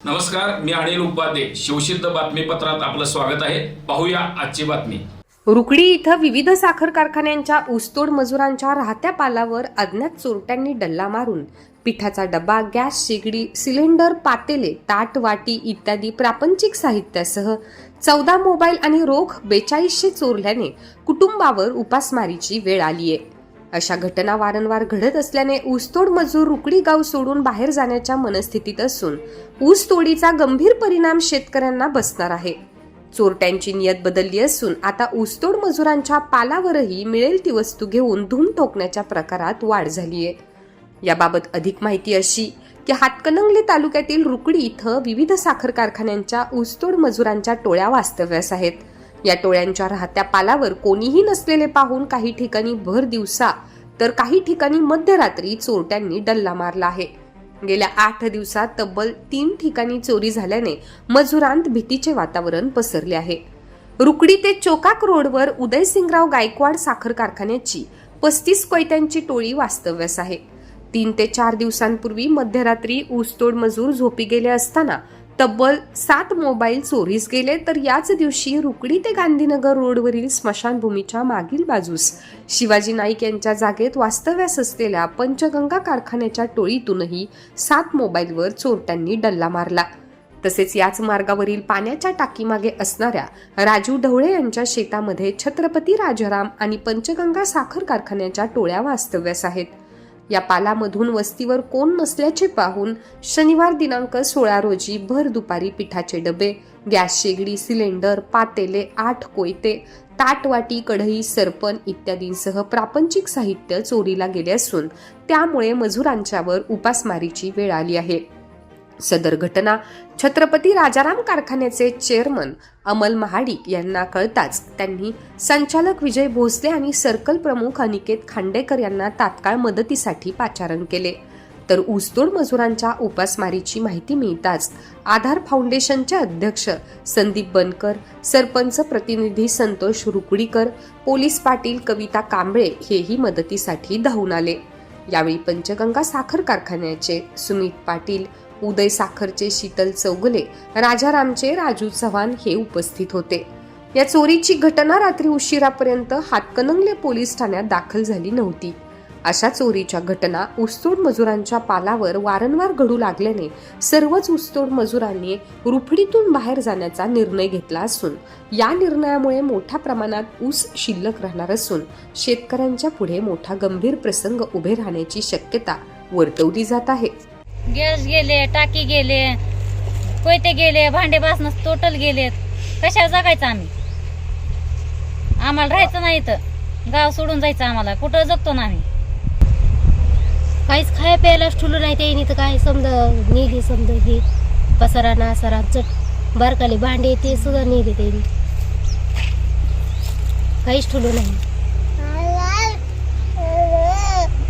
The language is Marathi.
नमस्कार मी अनिल उपाध्ये. शिवसिद्ध बातमीपत्रात आपलं स्वागत आहे. पाहूया आजची बातमी. रुकडी इथं विविध साखर कारखान्यांच्या ऊसतोड मजुरांच्या राहत्या पालावर अज्ञात चोरट्यांनी डल्ला मारून. पिठाचा डबा गॅस शेगडी सिलेंडर पातेले ताट वाटी इत्यादी प्रापंचिक साहित्यासह चौदा मोबाईल आणि रोख बेचाळीसशे चोरल्याने कुटुंबावर उपासमारीची वेळ आली आहे अशा घटना वारंवार घडत असल्याने ऊसतोड मजूर रुकडी गाव सोडून बाहेर जाण्याच्या मनस्थितीत असून ऊसतोडीचा गंभीर परिणाम शेतकऱ्यांना बसणार आहे. चोरट्यांची नियत बदलली असून आता ऊसतोड मजुरांच्या पालावरही मिळेल ती वस्तू घेऊन धूम ठोकण्याच्या प्रकारात वाढ झाली आहे याबाबत अधिक माहिती अशी की हातकणंगले तालुक्यातील रुकडी इथं विविध साखर कारखान्यांच्या ऊसतोड मजुरांच्या टोळ्या वास्तव्यास आहेत. या टोळ्यांच्या राहत्या पालावर कोणीही नसलेले पाहून काही ठिकाणी भर दिवसा तर काही ठिकाणी मध्यरात्री चोरट्यांनी डल्ला मारला आहे. गेल्या आठ दिवसात तब्बल तीन ठिकाणी चोरी झाल्याने मजुरांत भीतीचे वातावरण पसरले आहे. रुकडी ते चोकाक रोडवर उदयसिंगराव गायकवाड साखर कारखान्याची पस्तीस कोयत्यांची टोळी वास्तव्यास आहे. तीन ते चार दिवसांपूर्वी मध्यरात्री ऊसतोड मजूर झोपी गेले असताना तब्बल सात मोबाईल चोरीस गेले तर याच दिवशी रुकडी ते गांधीनगर रोडवरील स्मशानभूमीच्या मागील बाजूस. शिवाजी नाईक यांच्या जागेत वास्तव्यास असलेल्या पंचगंगा कारखान्याच्या टोळीतूनही सात मोबाईलवर चोरट्यांनी डल्ला मारला. तसेच याच मार्गावरील पाण्याच्या टाकीमागे असणाऱ्या राजू ढवळे यांच्या शेतामध्ये छत्रपती राजाराम आणि पंचगंगा साखर कारखान्याच्या टोळ्या वास्तव्यास आहेत. या पालामधून वस्तीवर कोण नसल्याचे पाहून शनिवार दिनांक सोळा रोजी भर दुपारी पिठाचे डबे गॅस शेगडी सिलेंडर पातेले आठ कोयते ताटवाटी कढई सरपण इत्यादींसह प्रापंचिक साहित्य चोरीला गेले असून त्यामुळे मजुरांच्यावर उपासमारीची वेळ आली आहे. सदर घटना छत्रपती राजाराम कारखान्याचे चेअरमन अमल महाडिक यांना कळताच त्यांनी संचालक विजय भोसले आणि सर्कल प्रमुख अनिकेत खांडेकर यांना तात्काळ मदतीसाठी पाचारण केले. तर ऊसतोड मजुरांच्या उपासमारीची माहिती मिळताच आधार फाउंडेशनचे अध्यक्ष संदीप बनकर सरपंच प्रतिनिधी संतोष रुकडीकर पोलीस पाटील कविता कांबळे हेही मदतीसाठी धावून आले. यावेळी पंचगंगा साखर कारखान्याचे सुमित पाटील उदय साखरचे शीतल चौगले राजारामचे राजू चव्हाण हे उपस्थित होते. या चोरीची घटना रात्री उशिरापर्यंत हातकणंगले पोलीस ठाण्यात दाखल झाली नव्हती. अशा चोरीच्या घटना ऊसतोड मजुरांच्या पालावर वारंवार घडू लागल्याने सर्वच ऊसतोड मजुरांनी रुफडीतून बाहेर जाण्याचा निर्णय घेतला असून या निर्णयामुळे मोठ्या प्रमाणात ऊस शिल्लक राहणार असून शेतकऱ्यांच्या पुढे मोठा गंभीर प्रसंग उभे राहण्याची शक्यता वर्तवली जात आहे. गॅस गेले टाकी गेले कोयते गेले भांडे बासन टोटल गेलेत. कशाला जगायचं आम्ही? आम्हाला राहायचं नाही तर गाव सोडून जायचं आम्हाला. कुठं जगतो ना आम्ही? काहीच खाया प्यायलाच ठुलू नाही त्याने तर काय समजा नेली समजा हे. पसारा नासारा चट बारकाले भांडे ते सुद्धा नेले त्याने. काहीच ठुलू नाही.